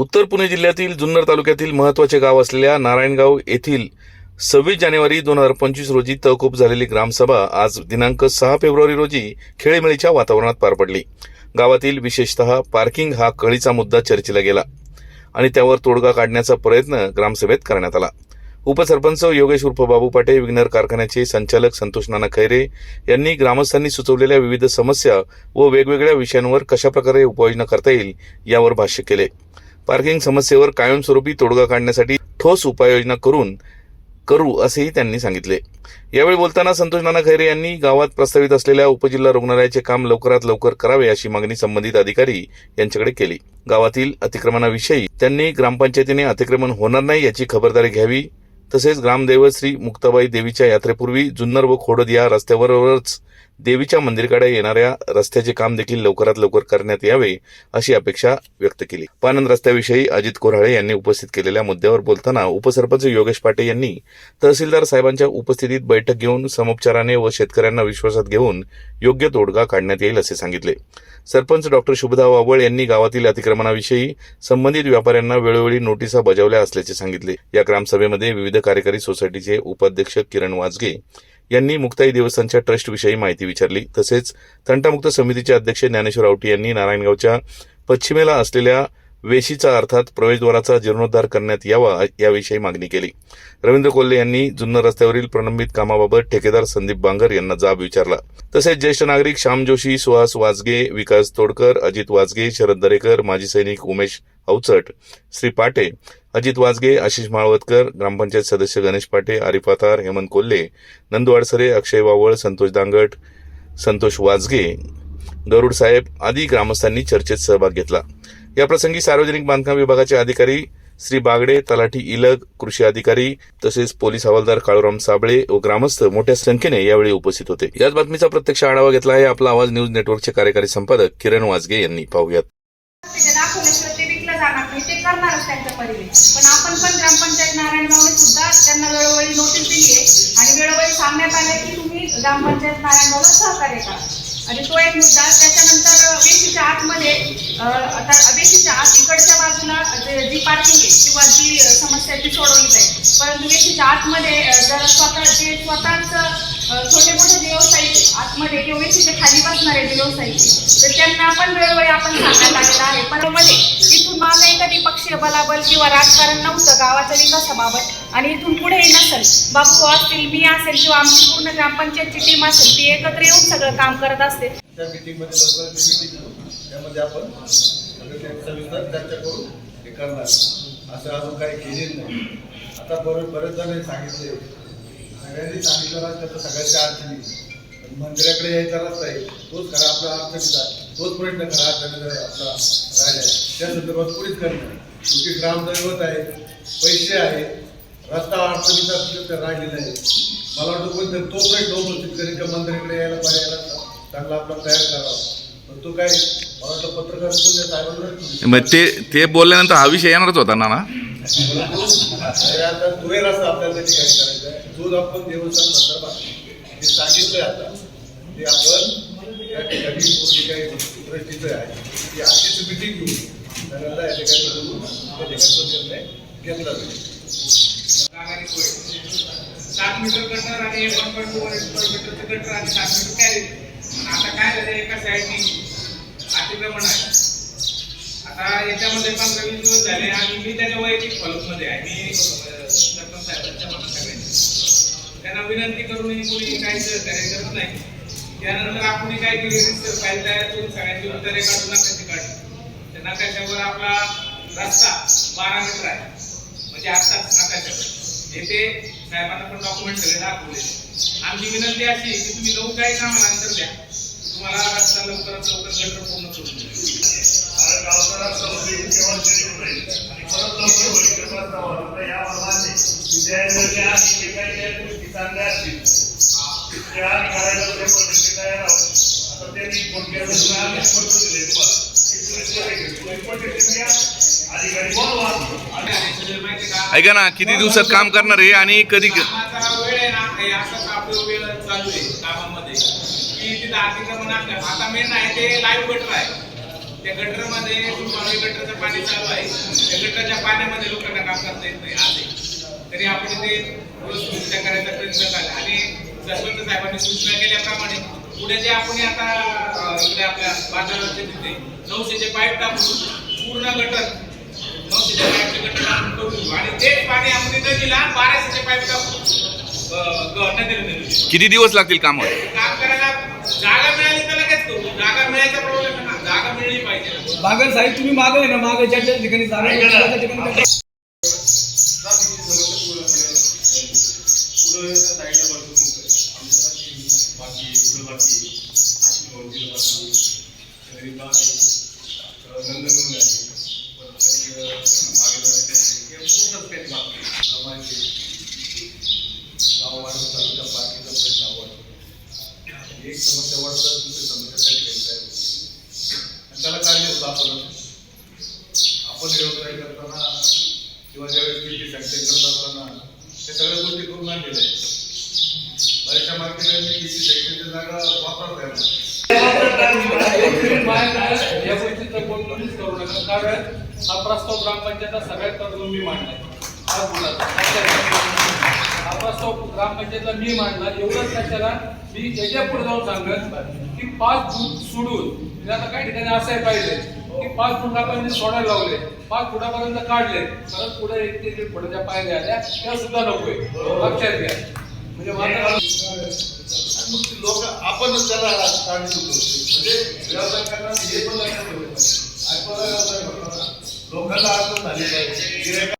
उत्तर पुणे जिल्ह्यातील जुन्नर तालुक्यातील महत्त्वाचे गाव असलेल्या नारायणगाव येथील सव्वीस जानेवारी दोन हजार पंचवीस रोजी तहकूब झालेली ग्रामसभा आज दिनांक सहा फेब्रुवारी रोजी खेळीमेळीच्या वातावरणात पार पडली. गावातील विशेषतः पार्किंग हा कळीचा मुद्दा चर्चेला गेला आणि त्यावर तोडगा काढण्याचा प्रयत्न ग्रामसभेत करण्यात आला. उपसरपंच योगेश उर्फ बाबू पाटे विग्नर कारखान्याचे संचालक संतोष नाना खैरे यांनी ग्रामस्थांनी सुचवलेल्या विविध समस्या व वेगवेगळ्या विषयांवर कशाप्रकारे उपाययोजना करता येईल यावर भाष्य केले. पार्किंग समस्येवर कायमस्वरूपी तोडगा काढण्यासाठी ठोस उपाययोजना करून करू असेही त्यांनी सांगितले. यावेळी बोलताना संतोष नाना खैरे यांनी गावात प्रस्तावित असलेल्या उपजिल्हा रुग्णालयाचे काम लवकरात लवकर करावे अशी मागणी संबंधित अधिकारी यांच्याकडे केली. गावातील अतिक्रमणाविषयी त्यांनी ग्रामपंचायतीने अतिक्रमण होणार नाही याची खबरदारी घ्यावी तसेच ग्रामदैवत श्री मुक्ताबाई देवीच्या यात्रेपूर्वी जुन्नर व खोडद या रस्त्यावरच देवीच्या मंदिराकडे येणाऱ्या रस्त्याचे काम देखील लवकरात लवकर करण्यात यावे अशी अपेक्षा व्यक्त केली. पानंद रस्त्याविषयी अजित कोराळे यांनी उपस्थित केलेल्या मुद्द्यावर बोलताना उपसरपंच योगेश पाटे यांनी तहसीलदार साहेबांच्या उपस्थितीत बैठक घेऊन समोपचाराने व शेतकऱ्यांना विश्वासात घेऊन योग्य तोडगा काढण्यात येईल असे सांगितले. सरपंच डॉक्टर शुभदा वावळ यांनी गावातील अतिक्रमणाविषयी संबंधित व्यापाऱ्यांना वेळोवेळी नोटिसा बजावल्या असल्याचे सांगितले. या ग्रामसभेमध्ये विविध कार्यकारी सोसायटीचे उपाध्यक्ष किरण वाजगे यांनी मुक्ताई देवस्थानच्या ट्रस्टविषयी माहिती विचारली. तसेच तंटामुक्त समितीचे अध्यक्ष ज्ञानेश्वर आवटी यांनी नारायणगावच्या पश्चिमेला असलेल्या वेशीचा अर्थात प्रवेशद्वाराचा जीर्णोद्धार करण्यात यावा याविषयी मागणी केली. रवींद्र कोल्हे यांनी जुन्नर रस्त्यावरील प्रलंबित कामाबाबत ठेकेदार संदीप बांगर यांना जाब विचारला. तसेच ज्येष्ठ नागरिक श्याम जोशी सुहास वाजगे विकास तोडकर अजित वाजगे शरद दरेकर माजी सैनिक उमेश अवचट. श्री पाटे अजित वाजगे आशिष माळवतकर ग्रामपंचायत सदस्य गणेश पाटे आरिफ आतार हेमंत कोल्हे नंदू अक्षय वावळ संतोष दांगट संतोष वाजगे गरुड साहेब आदी ग्रामस्थांनी चर्चेत सहभाग घेतला. याप्रसंगी सार्वजनिक बांधकाम विभागाचे अधिकारी श्री बागडे तलाठी इलग कृषी अधिकारी तसेच पोलीस हवालदार काळूराम साबळे व ग्रामस्थ मोठ्या संख्येने यावेळी उपस्थित होते. याच बातमीचा प्रत्यक्ष आढावा घेतला आहे आपला आवाज न्यूज नेटवर्कचे कार्यकारी संपादक किरण वाजगे यांनी. पाहूयात ते दाखवल्याशिवाय ते विकलं जाणार नाही ते करणारच त्यांच्या परीने. पण आपण पण ग्रामपंचायत नारायणगावने सुद्धा त्यांना वेळोवेळी नोटीस दिली आहे आणि वेळोवेळी सांगण्यात आलं की तुम्ही ग्रामपंचायत नारायणगावला सहकार्य करा. आणि तो एक मुद्दा त्याच्यानंतर वेशीच्या आतमध्ये आता वेशीच्या आत इकडच्या बाजूला जी पार्किंग आहे किंवा जी समस्या ती सोडवली जाईल. परंतु वेशीच्या आतमध्ये जर स्वतः जे स्वतःच छोटे मोठे जे व्यावसायिक आतमध्ये किंवा वेशीच्या खाली बसणारे जे व्यावसायिक तर त्यांना पण वेळोवेळी आपण सांगायला लागलेला आहे. पण मध्ये कधी पक्षीय बलाबल किंवा राजकारण नव्हतं गावाच्या विकासाबाबत आणि इथून पुढेही नसेल. बापू असतील मी असेल किंवा आमची पूर्ण ग्रामपंचायतची टीम असेल ती एकत्र येऊन सगळं काम करत असते. त्या त्यामध्ये आपण सविस्तर चर्चा करू हे करणार. असं अजून काही केलेलं नाही. आता बरोबर बरेच जण सांगितले. सगळ्यांनी सांगितलं रस्ता तर सगळ्यांच्या अडचणी. मंदिराकडे यायचा रस्ता आहे. तोच खरा आपला अडचणीचा तोच प्रश्न खरा अडचणीचा आपला राहिला त्या संदर्भात कोणीच करणार तुमची ग्रामदैवत आहे पैसे आहे रस्ता अडचणीचा राहिलेला आहे. मला वाटतं कोणतरी तो प्रश्न होतो शेतकऱ्यांच्या मंदिराकडे यायला रस्ता. चांगला आपला तयार करावा. पण तो काय मला वाटतं पत्रकार कोणत्या साहेबांना मग ते ते बोलल्यानंतर हा विषय येणारच होता ना ना? तुरे रस्ता आपल्याला त्या ठिकाणी करायचा आहे? तोच आपण देवस्थान संदर्भात. जे सांगितलंय आता ते आपण त्या ठिकाणी जे काही ट्रस्टीचं आहे ती आजचीच मिटिंग घेऊ त्यानंतर या ठिकाणी बोलून त्या ठिकाणी निर्णय घेतला जाईल. सात मीटर कटर आणि वन पॉईंट टू स्क्वेअर मीटरचं कटर आणि सात मीटर कॅरी आता काय झालं एका साईडनी अतिक्रमण आहे. आता याच्यामध्ये पंधरा वीस दिवस झाले आणि मी त्याच्या वैयक्तिक फॉलोमध्ये आहे. मी सरपंच साहेबांच्या त्यांना विनंती करूनही कोणी काही करायचं करत नाही. त्यानंतर आपण काय केली रिसर्च फाईल तयार करून सगळ्यांची उत्तरे काढून नकाशे काढली. त्या नकाशावर आपला रस्ता बारा मीटर आहे. म्हणजे आत्ताच नकाशावर. येथे साहेबांना पण डॉक्युमेंट सगळे दाखवले आमची विनंती अशी की तुम्ही लवकर काही कामाला अंतर द्या. तुम्हाला रस्ता लवकरात लवकर गटर पूर्ण करून देऊ. आणि परत लवकर होईल या करायला ते तयार आहोत आता त्यांनी दिले? तुम्हाला ऐका ना किती दिवसात काम करणार आहे आणि कधी कामाचा वेळ आहे ना असंच आपलं वेळ चालू आहे कामामध्ये की तिथं अतिक्रमण असलं आता मेन आहे ते लाईव्ह गटर आहे. त्या गटरमध्ये गटरचं पाणी चालू आहे. त्या गटरच्या पाण्यामध्ये लोकांना काम करता येत नाही. आजही तरी आपण इथे व्यवस्थितरित्या करायचा प्रयत्न केला आणि सरपंच साहेबांनी सूचना केल्याप्रमाणे पुढे जे आपण आता इकडे आपल्या बाजाराच्या तिथे नऊशेचे पाईप टाकून पूर्ण गटर नऊशेच्या पाईपचे गटर टाकून करून आणि तेच पाणी आपण नदीला बाराशेचे पाईप टाकून नदीला किती दिवस लागतील कामावर काम करायला जागा मिळाली तर लगेच करू. जागा मिळायचा प्रॉब्लेम आहे ना. जागा मिळली पाहिजे. बागल साहेब तुम्ही मागे ना? मागे ज्या ज्या ठिकाणी जागा ठिकाणी त्या- ट्राफिकची समस्या पूर्ण पुढं साईडला भरपूर मुलं आहेत. बाकी पुढं बाकी अशी भरपूर बाकी शहरी आहे. नंदनवन आहे. आहे. एक समस्या वाढतात दुसरी समस्या आणि त्याला आपण आपण व्यवसाय करताना किंवा ज्यावेळेस किती सँक्शन करत असताना हे सगळ्या गोष्टी करून आणलेल्या आहेत. बऱ्याचशा मार्केटांनी किती सँक्शनच्या जागा वापरत आहे या गोष्टीचं कोणतंच करू नका कारण हा प्रस्ताव ग्रामपंचायतला सगळ्यात प्रथम मी मांडलाय. हा तो ग्रामपंचायतला मी मांडला एवढंच कशाला मी त्याच्या पुढे जाऊन सांगत की पाच फूट सोडून म्हणजे आता काही ठिकाणी असं आहे पाहिजे की पाच फुटापर्यंत सोडायला लावले पाच फुटापर्यंत काढले परत पुढे एक ते दीड फुटाच्या पायऱ्या आल्या त्या सुद्धा नकोय लक्षात घ्या म्हणजे माझं लोक आपणच त्याला काळजी होतो म्हणजे व्यवसाय हे पण लक्षात ठेवलं लोकांना अडचण झाली पाहिजे